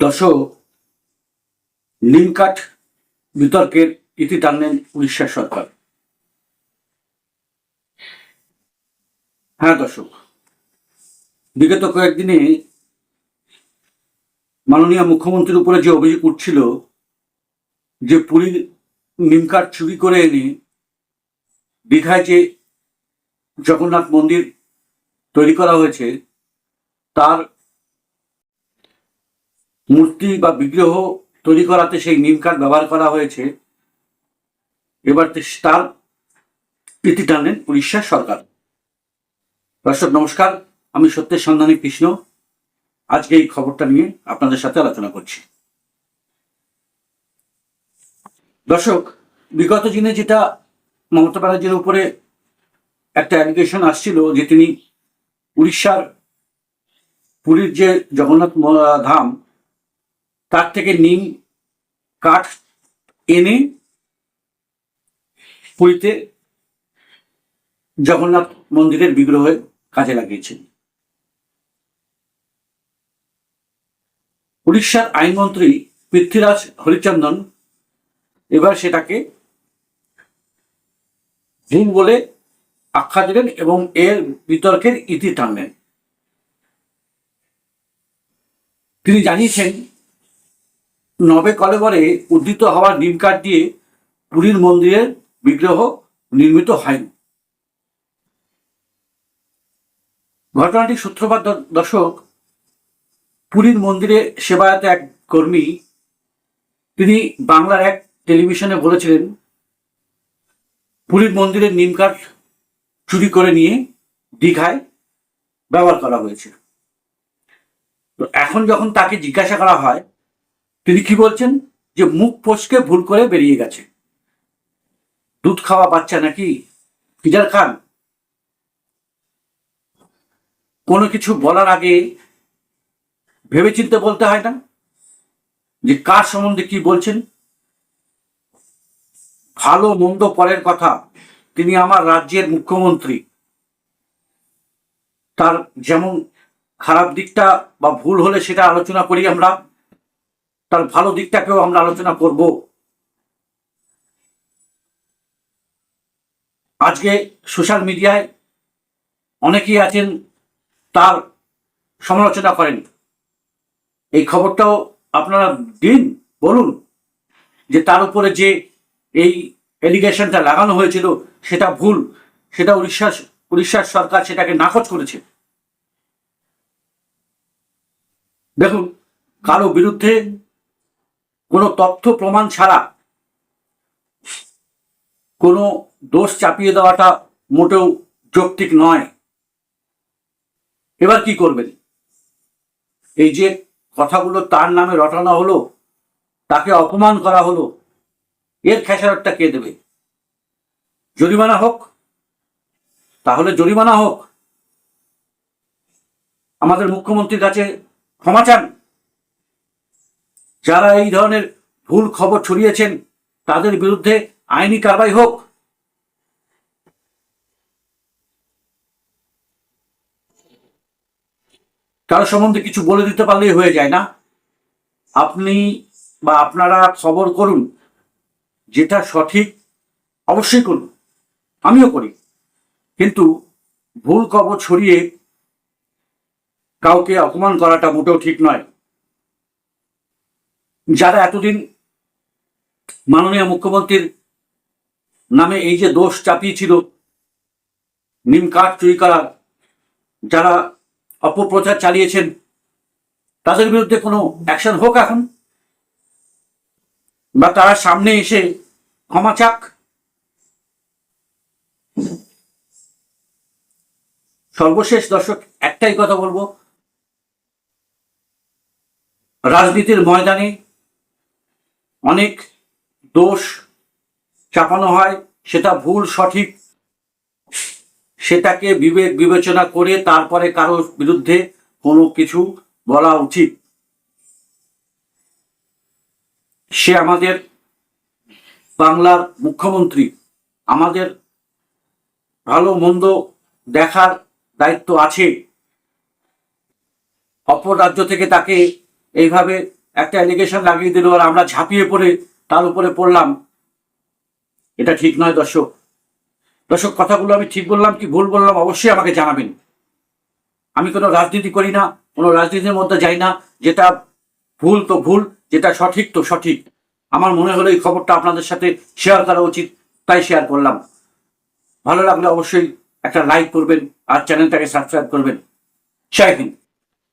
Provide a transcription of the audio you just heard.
দর্শক লিমকাট বিতর্কের ইতি টানলেন উড়িষ্যা সরকার। হ্যাঁ দর্শক বিগত কয়েকদিনে মাননীয় মুখ্যমন্ত্রীর উপরে যে অভিযোগ উঠছিল যে পুরীর নিমকাট চুরি করে এনে দীঘায় যে জগন্নাথ মন্দির তৈরি করা হয়েছে, তার মূর্তি বা বিগ্রহ তৈরি করাতে সেই নিম কাঠ ব্যবহার করা হয়েছে। এবার তার প্রীতি টানলেন উড়িষ্যার সরকার। দর্শক, নমস্কার। আমি সত্যের সন্ধানী কৃষ্ণ। আজকে এই খবরটা নিয়ে আপনাদের সাথে আলোচনা করছি। দর্শক, বিগত দিনে যেটা মমতা ব্যানার্জির উপরে একটা অ্যালিগেশন আসছিল যে তিনি উড়িষ্যার পুরীর যে জগন্নাথ ধাম তার থেকে নিম কাঠ এনে পুরীতে জগন্নাথ মন্দিরের বিগ্রহে কাজে লাগিয়েছেন। উড়িষ্যার আইনমন্ত্রী পৃথ্বীরাজ হরিচন্দন এবার সেটাকে ভুল বলে আখ্যা দিলেন এবং এর বিতর্কের ইতি টানলেন। তিনি জানিয়েছেন নবে কলেবরে উদ্ধৃত হওয়া নিম কাঠ দিয়ে পুরীর মন্দিরের বিগ্রহ নির্মিত হয়নি। ঘটনাটি সূত্রপাত দ- দর্শক, পুরীর মন্দিরে সেবায়ত এক কর্মী, তিনি বাংলার এক টেলিভিশনে বলেছিলেন, পুরীর মন্দিরের নিম কাঠ চুরি করে নিয়ে দীঘায় ব্যবহার করা হয়েছে। তো এখন যখন তাকে জিজ্ঞাসা করা হয় তিনি কি বলছেন? যে মুখ ফসকে ভুল করে বেরিয়ে গেছে। দুধ খাওয়া বাচ্চা নাকি? ফিজার খান। কোনো কিছু বলার আগে ভেবেচিন্তে বলতে হয় না? যে কার সম্বন্ধে কি বলছেন? ভালো মন্দ পরের কথা, তিনি আমার রাজ্যের মুখ্যমন্ত্রী। তার যেমন খারাপ দিকটা বা ভুল হলে সেটা আলোচনা করি আমরা। তার ভালো দিকটাকেও আমরা আলোচনা করব। আজকে সোশ্যাল মিডিয়ায় অনেকেই আছেন, তার সমালোচনা করেন। এই খবরটাও আপনারা দিন, বলুন, যে তার উপরে যে এই এলিগেশনটা লাগানো হয়েছিল, সেটা ভুল, সেটা উড়িষ্যা উড়িষ্যার সরকার সেটাকে নাকচ করেছে। দেখুন, কারও বিরুদ্ধে কোনো তথ্য প্রমাণ ছাড়া কোনো দোষ চাপিয়ে দেওয়াটা মোটেও যৌক্তিক নয়। এবার কি করবেন? এই যে কথাগুলো তার নামে রটানো হলো, তাকে অপমান করা হলো, এর খেসারতটা কে দেবে? জরিমানা হোক, তাহলে জরিমানা হোক। আমাদের মুখ্যমন্ত্রীর কাছে ক্ষমা চান। যারা এই ধরনের ভুল খবর ছড়িয়েছেন, তাদের বিরুদ্ধে আইনি কারবাই হোক। কারও সম্বন্ধে কিছু বলে দিতে পারলেই হয়ে যায় না। আপনি বা আপনারা খবর করুন, যেটা সঠিক অবশ্যই করুন। আমিও করি। কিন্তু ভুল খবর ছড়িয়ে কাউকে অপমান করাটা মোটেও ঠিক নয়। যারা এতদিন মাননীয় মুখ্যমন্ত্রীর নামে এই যে দোষ চাপিয়েছিল, নিম কাঠ চুরি করার, যারা অপপ্রচার চালিয়েছেন, তাদের বিরুদ্ধে কোনো অ্যাকশন হোক এখন? বা তারা সামনে এসে ক্ষমা চাক? সর্বশেষ দর্শক, একটাই কথা বলব। রাজনীতির ময়দানে অনেক দোষ চাপানো হয়, সেটা ভুল, সঠিক। সেটাকে বিবেক বিবেচনা করে তারপরে কারও বিরুদ্ধে কোনো কিছু বলা উচিত। সে আমাদের বাংলার মুখ্যমন্ত্রী। আমাদের ভালো মন্দ দেখার দায়িত্ব আছে। অপর রাজ্য থেকে তাকে এইভাবে একটা অ্যালিগেশন লাগিয়ে দিল আর আমরা ঝাঁপিয়ে পড়ে তার উপরে পড়লাম। এটা ঠিক নয় দর্শক। দর্শক, কথাগুলো আমি ঠিক বললাম কি ভুল বললাম অবশ্যই আমাকে জানাবেন। আমি কোনো রাজনীতি করি না, কোনো রাজনীতির মধ্যে যাই না, যেটা ভুল তো ভুল, যেটা সঠিক তো সঠিক। আমার মনে হলো এই খবরটা আপনাদের সাথে শেয়ার করা উচিত, তাই শেয়ার করলাম। ভালো লাগলে অবশ্যই একটা লাইক করবেন আর চ্যানেলটাকে সাবস্ক্রাইব করবেন। জয় হিন্দ।